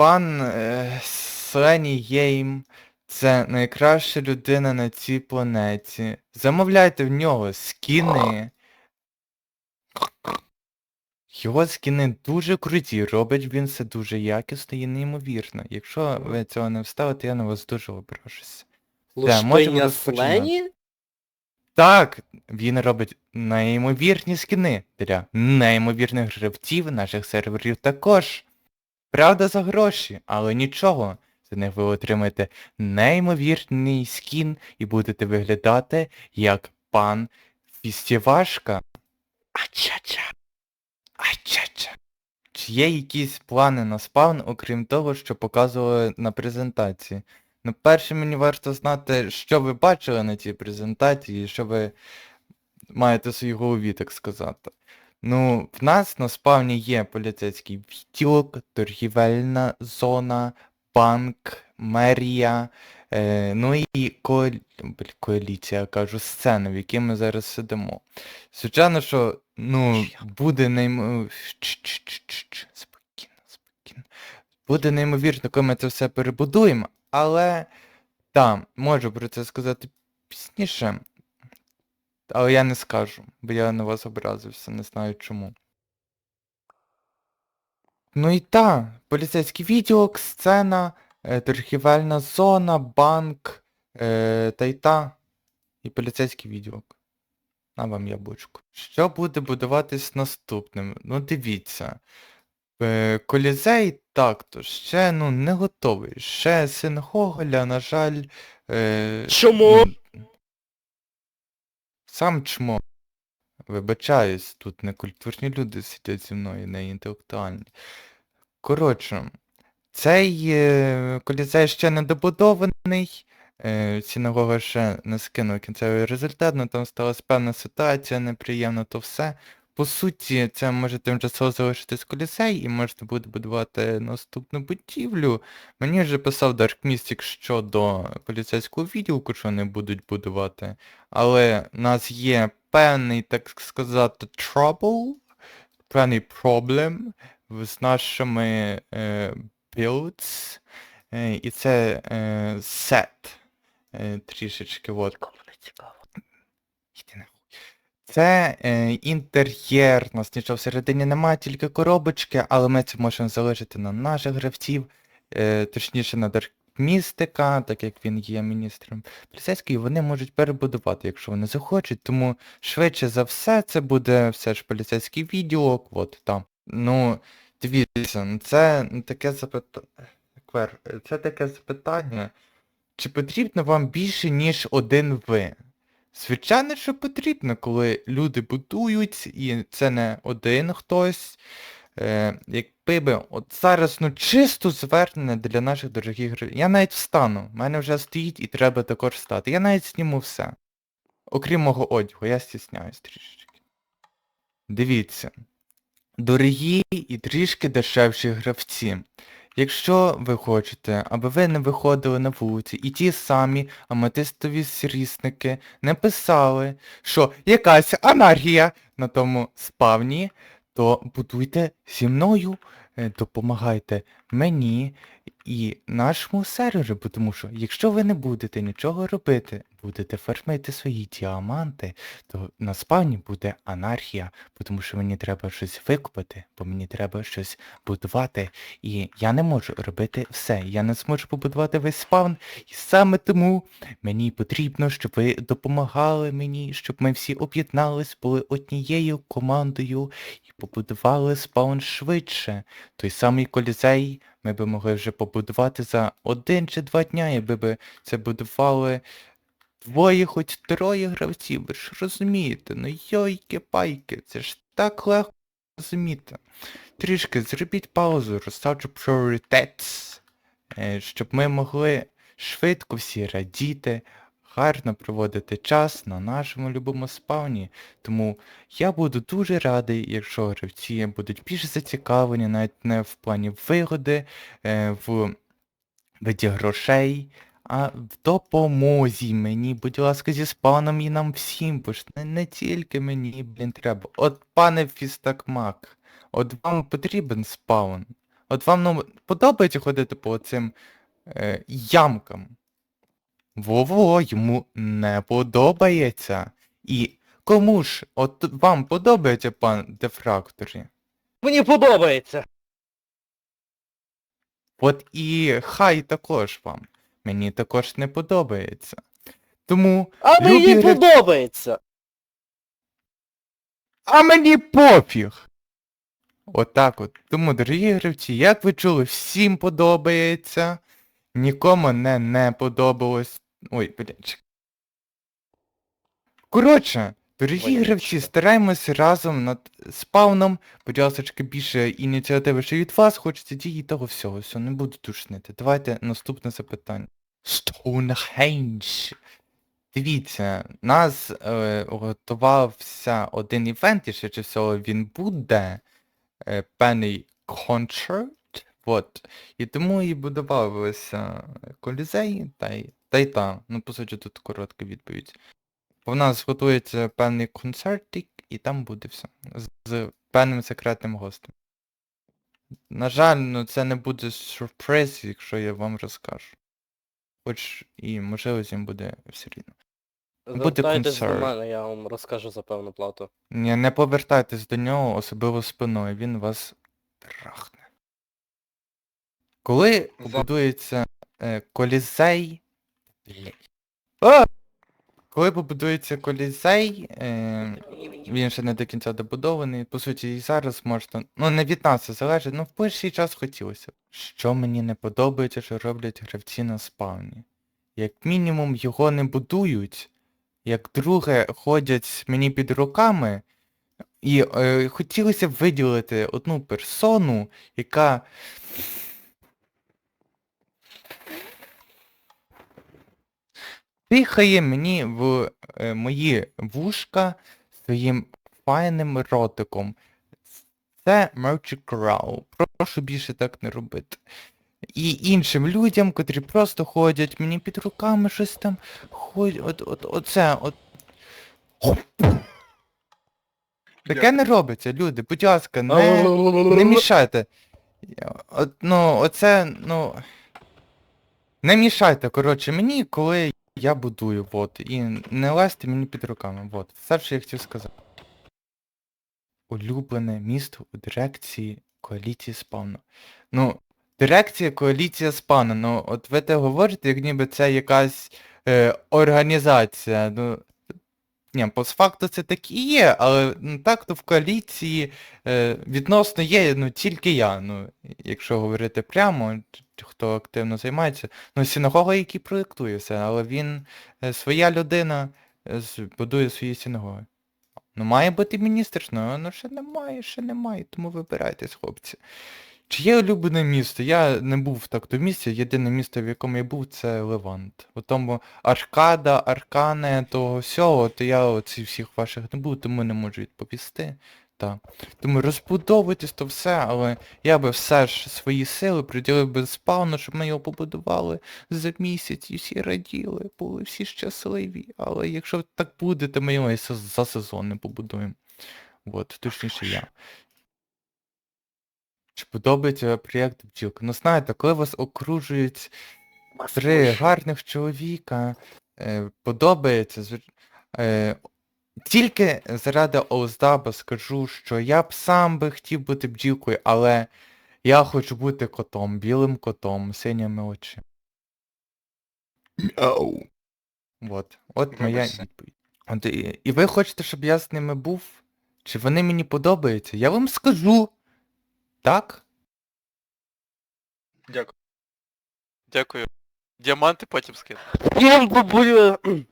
пан е, Сленій Єйм це найкраща людина на цій планеті. Замовляйте в нього скіни. Його скіни дуже круті, робить він це дуже якісно і неймовірно. Якщо ви цього не вставите, я на вас дуже ображуся. можемо розпочинати. Так, він робить неймовірні скіни для неймовірних гравців наших серверів також. Правда за гроші, але нічого. За них ви отримаєте неймовірний скін і будете виглядати як пан Фістівашка. Ачача. Ачача. Чи є якісь плани на спавн, окрім того, що показували на презентації? Ну, перше мені варто знати, що ви бачили на цій презентації, що ви маєте в своїй голові, так сказати. Ну, в нас на спавні є поліцейський відділок, торгівельна зона, банк, мерія, е, ну і блін, коаліція, кажу, сцена, в якій ми зараз сидимо. Звичайно, що, ну, буде неймо... Спокійно, спокійно. Буде неймовірно, коли ми це все перебудуємо, але так, можу про це сказати пізніше. Але я не скажу, бо я на вас образився, не знаю чому. Ну і та, поліцейський відділок, сцена, е, торгівельна зона, банк, е, та й та. І поліцейський відділок. На вам яблучко. Що буде будуватись наступним? Ну дивіться. Е, Колізей так-то ще ну не готовий. Ще син Гоголя, на жаль. Е, Чому? Сам чмо. Вибачаюсь, тут не культурні люди сидять зі мною, не інтелектуальні. Коротше, цей е, колізей ще не добудований. Сінагога ще не скинув кінцевий результат, але там сталася певна ситуація, неприємна, то все. По суті, це може тимчасово залишитись колізей і можете буде будувати наступну будівлю. Мені вже писав Dark Mystic щодо поліцейського відділку, що вони будуть будувати. Але в нас є певний, так сказати, trouble, певний проблем з нашими е, builds. Е, і це е, set. Е, трішечки от. Іди нахуй. Це е, інтер'єр, у нас нічого всередині немає, тільки коробочки, але ми це можемо залишити на наших гравців, е, точніше на Даркмістика, так як він є міністром поліцейський, вони можуть перебудувати, якщо вони захочуть, тому швидше за все це буде все ж поліцейський відділок, от там. Ну, дивіться, ну, це таке запитання. Це таке запитання. Чи потрібно вам більше, ніж один ви? Звичайно, що потрібно, коли люди будують, і це не один хтось. Е, якби би, от зараз, ну чисто звернення для наших дорогих гравців. Я навіть встану, в мене вже стоїть і треба також встати. Я навіть зніму все. Окрім мого одягу, я стісняюсь трішечки. Дивіться. Дорогі і трішки дешевші гравці. Якщо ви хочете, аби ви не виходили на вулиці і ті самі аметистові срісники не писали, що якась анархія на тому спавні, то будуйте зі мною, е, допомагайте мені і нашому серверу, тому що якщо ви не будете нічого робити, будете фармити свої діаманти, то на спавні буде анархія, тому що мені треба щось викупити, бо мені треба щось будувати. І я не можу робити все. Я не зможу побудувати весь спавн. І саме тому мені потрібно, щоб ви допомагали мені, щоб ми всі об'єднались, були однією командою і побудували спаун швидше. Той самий колізей ми би могли вже побудувати за один чи два дня, якби би це будували двоє, хоч троє гравців, ви ж розумієте, ну йойки-пайки, це ж так легко розуміти. Трішки зробіть паузу, розсаджу prioritets, е, щоб ми могли швидко всі радіти, гарно проводити час на нашому любому спавні. Тому я буду дуже радий, якщо гравці будуть більш зацікавлені, навіть не в плані вигоди, е, в виді грошей, а в допомозі мені, будь ласка, зі спавном і нам всім, бо ж не, не тільки мені, блін, треба. От пане Фістакмак, от вам потрібен спаун. От вам ну, подобається ходити по цим е, ямкам? Во-во, йому не подобається. І кому ж от вам подобається, пан Дефракторі? Мені подобається. От і хай також вам. Мені також не подобається. Тому. А мені любі подобається. А мені пофіг. Отак от. Тому, дорогі гравці, як ви чули, всім подобається. Нікому не не подобалось. Ой, блядь. Коротше, дорогі гравці, стараємось разом над спавном. Будь ласка, більше ініціативи ще від вас, хочеться дії того всього. Все, не буду душнити. Давайте наступне запитання. Stonehenge. Дивіться, нас е, готувався один івент, і швидше всього він буде. Е, певний концерт. Вот. І тому і будувалося колізей, та й та. й та. Ну, по суті, тут коротка відповідь. У нас готується певний концертик, і там буде все. З, з певним секретним гостем. На жаль, ну це не буде сюрприз, якщо я вам розкажу. Хоч і можливо їм буде все рівно. Буде Звертайтесь до мене, я вам розкажу за певну плату. Ні, не повертайтесь до нього, особливо спиною, він вас трахне. Коли За- побудується е, колізей. А! Коли побудується колізей, е, він ще не до кінця добудований, по суті, і зараз можна. Ну, не від нас це залежить, ну в перший час хотілося. Що мені не подобається, що роблять гравці на спавні. Як мінімум його не будують, як друге ходять мені під руками, і е, хотілося б виділити одну персону, яка. Дихає мені в е, мої вушка своїм файним ротиком. Це Мерчі Крау. Прошу більше так не робити. І іншим людям, котрі просто ходять мені під руками щось там ходять. От, от, оце, от. Таке не робиться, люди, будь ласка, не, не мішайте. От, ну, оце, ну. Не мішайте, коротше, мені, коли я будую, от. І не лазьте мені під руками, от. Все, що я хотів сказати. Улюблене місто у дирекції коаліції спавну. Ну, дирекція коаліція спавну, ну, от ви те говорите, як ніби це якась е, організація. Ну, ні, постфакту це так і є, але ну, так то в коаліції е, відносно є ну, тільки я. Ну, якщо говорити прямо, хто активно займається. Ну, синагога, який проєктує все, але він е, своя людина е, будує свої синагоги. Ну, має бути міністр, ну, ну ще немає, ще немає, тому вибирайтесь, хлопці. Чи є улюблене місто? Я не був так до місця, єдине місто, в якому я був, це Левант. У тому Аркада, Аркане, того всього, то я оці всіх ваших не був, тому не можу відповісти. Так. Тому розбудовуйтесь то все, але я би все ж свої сили приділив би спавну, щоб ми його побудували за місяць і всі раділи, були всі щасливі. Але якщо так буде, то ми його і за сезон не побудуємо. От, точніше я. Чи подобається проєкт бджілка? Ну знаєте, коли вас окружують три гарних чоловіка, е, подобається, е, тільки заради Олздаба скажу, що я б сам би хотів бути бджілкою, але я хочу бути котом, білим котом, синіми очима. Мяу. От, от моя відповідь. От, і, і ви хочете, щоб я з ними був? Чи вони мені подобаються? Я вам скажу. Так? Дякую. Дякую. Діаманти потім скину. Я б- бу-